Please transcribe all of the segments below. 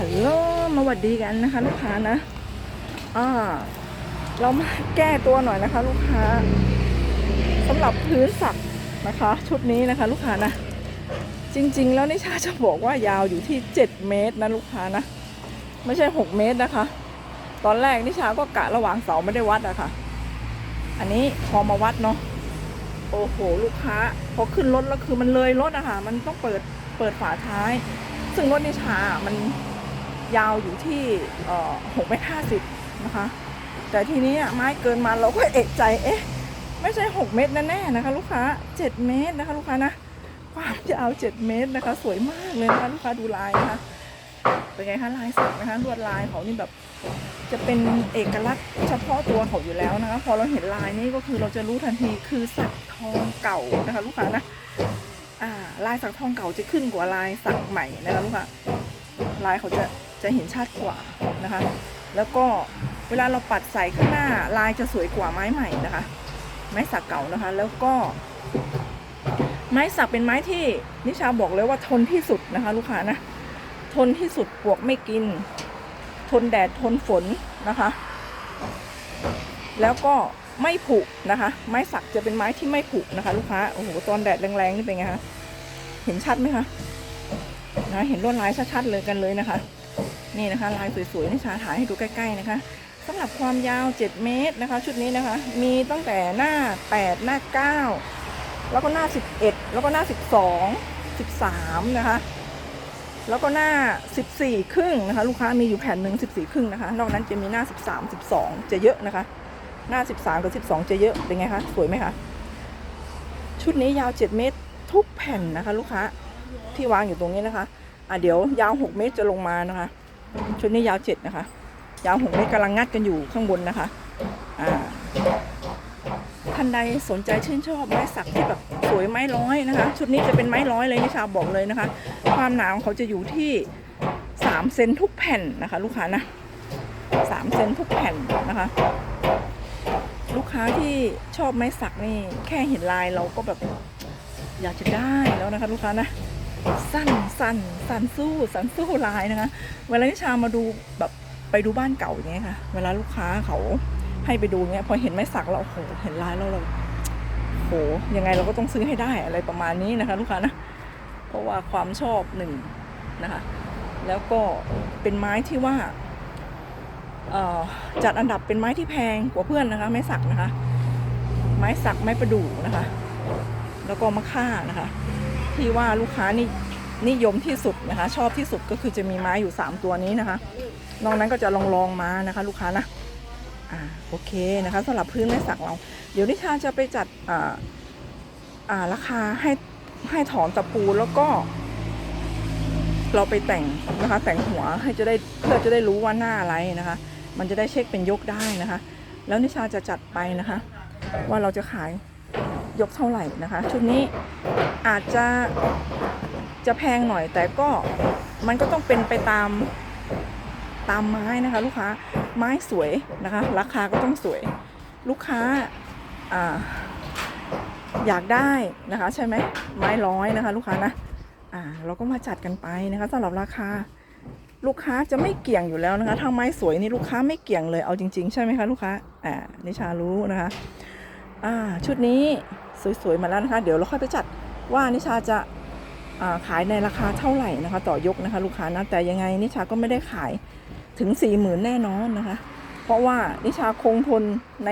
ฮัลโหลมาหวัดดีกันนะคะ ลูกค้านะอ่าเรามาแก้ตัวหน่อยนะคะ ลูกค้าสำหรับพื้นสักนะคะ ชุดนี้นะคะ ลูกค้านะ จริง ๆ แล้วนิชาจะบอกว่ายาวอยู่ที่ 7 เมตรนะลูกค้านะ ไม่ใช่ 6 เมตรนะคะ ตอนแรกนิชาก็กะระหว่างเสาไม่ได้วัดอะค่ะ อันนี้พอมาวัดเนาะโอ้โห ลูกค้าพอขึ้นรถแล้วคือมันเลยรถอะค่ะ มันต้องเปิดเปิดฝาท้าย ซึ่งรถนิชาอะมัน ยาวอยู่ที่หกเมตรห้าสิบนะคะ แต่ทีนี้อะไม้เกินมาเราก็เอกใจเอ๊ะไม่ใช่ 6 เมตรแน่ๆนะคะ ลูกค้า 7 เมตรนะคะ ลูกค้านะความยาว 7 เมตรนะคะ สวยมากเลยนะคะลูกค้าดูลายนะคะเป็นไงคะลายสักนะคะลวดลายเขานี่แบบจะเป็นเอกลักษณ์เฉพาะตัวเขาอยู่แล้วนะคะ พอเราเห็นลายนี้ก็คือเราจะรู้ทันทีคือสักทองเก่านะคะ ลูกค้านะอ่าลายสักทองเก่าจะขึ้นกว่าลายสักใหม่นะคะลูกค้าลายเขาจะ จะเห็นชัดกว่านะคะ แล้วก็เวลาเราปัดใส่ข้างหน้าลายจะสวยกว่าไม้ใหม่นะคะ ไม้สักเก่านะคะ แล้วก็ ไม้สักเป็นไม้ที่นิชาบอกเลยว่าทนที่สุดนะคะ ลูกค้านะทนที่สุดปวกไม่กิน ทนแดดทนฝนนะคะ แล้วก็ไม่ผุนะคะ ไม้สักจะเป็นไม้ที่ไม่ผุนะคะ ลูกค้าโอ้โหตอนแดดแรงๆนี่เป็นไงคะเห็นชัดไหมคะนะเห็นลวดลายชัดๆเลยกันเลยนะคะ นี่นะคะ ลายสวยๆนิชาถ่ายให้ดูใกล้ ๆ นะคะสำหรับความยาว 7 เมตรนะคะ ชุดนี้นะคะ มีตั้งแต่หน้า 8 หน้า 9 แล้วก็หน้า 11 แล้วก็หน้า 12 13 นะคะ แล้วก็หน้า 14 ครึ่งนะคะ ลูกค้ามีอยู่แผ่นหนึ่ง14 ครึ่งนะคะ นอกนั้นจะมีหน้า 13 12 จะเยอะนะคะ หน้า 13 กับ 12 จะเยอะ เป็นไงคะ สวยไหมคะ ชุดนี้ยาว 7 เมตรทุกแผ่นนะคะ ลูกค้าที่วางอยู่ตรงนี้นะคะ อะเดี๋ยวยาว 6 เมตรจะลงมานะคะ ชุดนี้ยาว 7 นะคะ ยาว 6 เมตรกำลังงัดกันอยู่ข้างบนนะคะอ่าท่านใดสนใจชื่นชอบไม้สักที่แบบสวยไม้ร้อยนะคะ ชุดนี้จะเป็นไม้ร้อยเลยนิชาบอกเลยนะคะ ความหนาของเขาจะอยู่ที่สามเซนทุกแผ่นนะคะ ลูกค้านะสามเซนทุกแผ่นนะคะ ลูกค้าที่ชอบไม้สักนี่แค่เห็นลายเราก็แบบอยากจะได้แล้วนะคะ ลูกค้านะ สั้นสั้นสั้นสู้สั้นสู้ลายนะคะ เวลานิชามาดูแบบไปดูบ้านเก่าอย่างเงี้ยค่ะ เวลาลูกค้าเขาให้ไปดูเงี้ยพอเห็นไม้สักเราโอ้โหเห็นลายแล้วเราโหยังไงเราก็ต้องซื้อให้ได้อะไรประมาณนี้นะคะ ลูกค้านะ เพราะว่าความชอบหนึ่งนะคะ แล้วก็เป็นไม้ที่ว่าจัดอันดับเป็นไม้ที่แพงกว่าเพื่อนนะคะ ไม้สักนะคะ ไม้สักไม้ประดู่นะคะ แล้วก็มะค่านะคะ ที่ว่าลูกค้านี่นิยมที่สุดนะคะ ชอบที่สุดก็คือจะมีไม้อยู่ 3 ตัวนี้นะคะ นอกนั้นก็จะลองลองๆมานะคะ ลูกค้านะอ่าโอเคนะคะสำหรับพื้นไม้สักเรา เดี๋ยวนิชาจะไปจัดอ่าอ่าราคาให้ให้ถอนตะปูแล้วก็ เราไปแต่งนะคะ แต่งหัวให้จะได้เพื่อจะได้รู้ว่าหน้าอะไรนะคะ มันจะได้เช็คเป็นยกได้นะคะ แล้วนิชาจะจัดไปนะคะ ว่าเราจะขาย ยกเท่าไหร่นะคะ ชุดนี้อาจจะจะแพงหน่อยแต่ก็มันก็ต้องเป็นไปตามตามไม้นะคะลูกค้าไม้สวยนะคะ ราคาก็ต้องสวยลูกค้าอ่าอยากได้นะคะใช่ไหมไม้ร้อยนะคะ ลูกค้านะอ่าเราก็มาจัดกันไปนะคะสำหรับราคาลูกค้าจะไม่เกี่ยงอยู่แล้วนะคะถ้าไม้สวยนี่ลูกค้าไม่เกี่ยงเลยเอาจริง ๆ ใช่ไหมคะลูกค้าอ่านิชารู้นะคะ อ่าชุดนี้สวยๆมาแล้วนะคะ เดี๋ยวเราค่อยไปจัดว่านิชาจะาขายในราคาเท่าไหร่นะคะ ต่อยกนะคะ ลูกค้านะแต่ยังไงนิชาก็ไม่ได้ขายถึง4ี่หมื่นแน่นอนนะคะ เพราะว่านิชาคงทนใน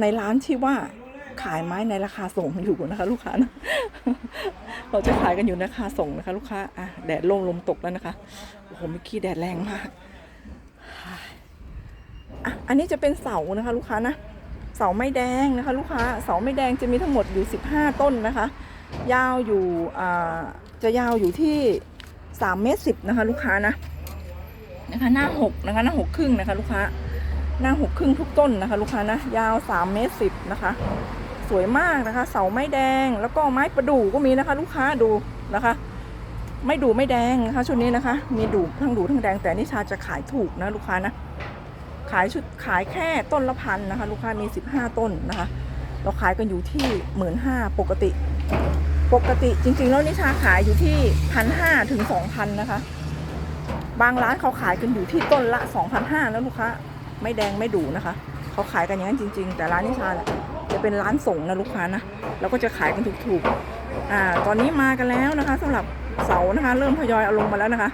ในร้านที่ว่าขายไม้ในราคาส่งอยู่นะคะ ลูกค้านะเราจะขายกันอยู่ในราคาส่งนะคะ ลูกค้าอะแดดลงลมตกแล้วนะคะโอ้โหเมื่อกี้แดดแรงมาก อะอันนี้จะเป็นเสานะคะ ลูกค้านะเสาไม้แดงนะคะ ลูกค้าเสาไม้แดงจะมีทั้งหมดอยู่ 15 ต้นนะคะ ยาวอยู่อ่าจะยาวอยู่ที่3เมตรสินะคะ ลูกค้านะนะคะหน้า6นะคะหน้าหกครึ่งนะคะ ลูกค้าหน้าหกครึ่งทุกต้นนะคะ ลูกค้านะยาว3เมตรสินะคะสวยมากนะคะ เสาไม้แดงแล้วก็ไม้ประดู่ก็มีนะคะ ลูกค้าดูนะคะ ไม่ดูไม่แดงนะคะชุดนี้นะคะ มีดูทั้งดูทั้งแดงแต่นิชาจะขายถูกนะลูกค้านะายชุดขายแค่ต้นละพันนะคะ ลูกค้ามี 15 ต้นนะคะ เราขายกันอยู่ที่หมื่นห้าปกติ ปกติจริงๆ แล้วนิชาขายอยู่ที่พันห้าถึงสองพันนะคะ บางร้านเขาขายกันอยู่ที่ต้นละสองพันห้าแล้วลูกค้าไม่แดงไม่ดูนะคะ เขาขายกันอย่างนั้นจริง ๆ แต่ร้านนิชาจะเป็นร้านส่งนะลูกค้านะเราก็จะขายกันถูกๆอ่าตอนนี้มากันแล้วนะคะสำหรับเสานะคะ เริ่มทยอยเอาลงมาแล้วนะคะ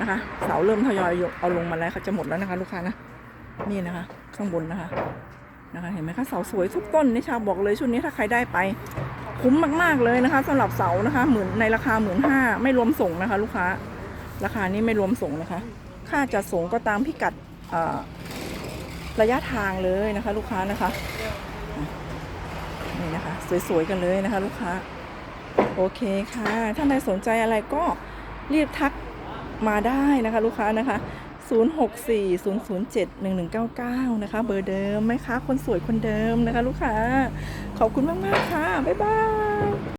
นะคะ เสาเริ่มทยอยเอาลงมาแล้วเขาจะหมดแล้วนะคะ ลูกค้านะ นี่นะคะ ข้างบนนะคะนะคะเห็นไหมคะเสาสวยทุกต้นนิชาบอกเลยชุดนี้ถ้าใครได้ไป คุ้มมากๆเลยนะคะสำหรับเสานะคะหมื่นในราคาหมื่นห้าไม่รวมส่งนะคะ ลูกค้า ราคานี้ไม่รวมส่งนะคะ ค่าจัดส่งก็ตามพิกัดระยะทางเลยนะคะ ลูกค้านะคะนี่นะคะ สวยๆกันเลยนะคะ ลูกค้า โอเคค่ะ ถ้าใครสนใจอะไรก็รีบทักมาได้นะคะ ลูกค้านะคะ 0640071199 นะคะ เบอร์เดิมไหมคะ คนสวยคนเดิมนะคะ ลูกค้า ขอบคุณมาก ๆ ค่ะ บ๊ายบาย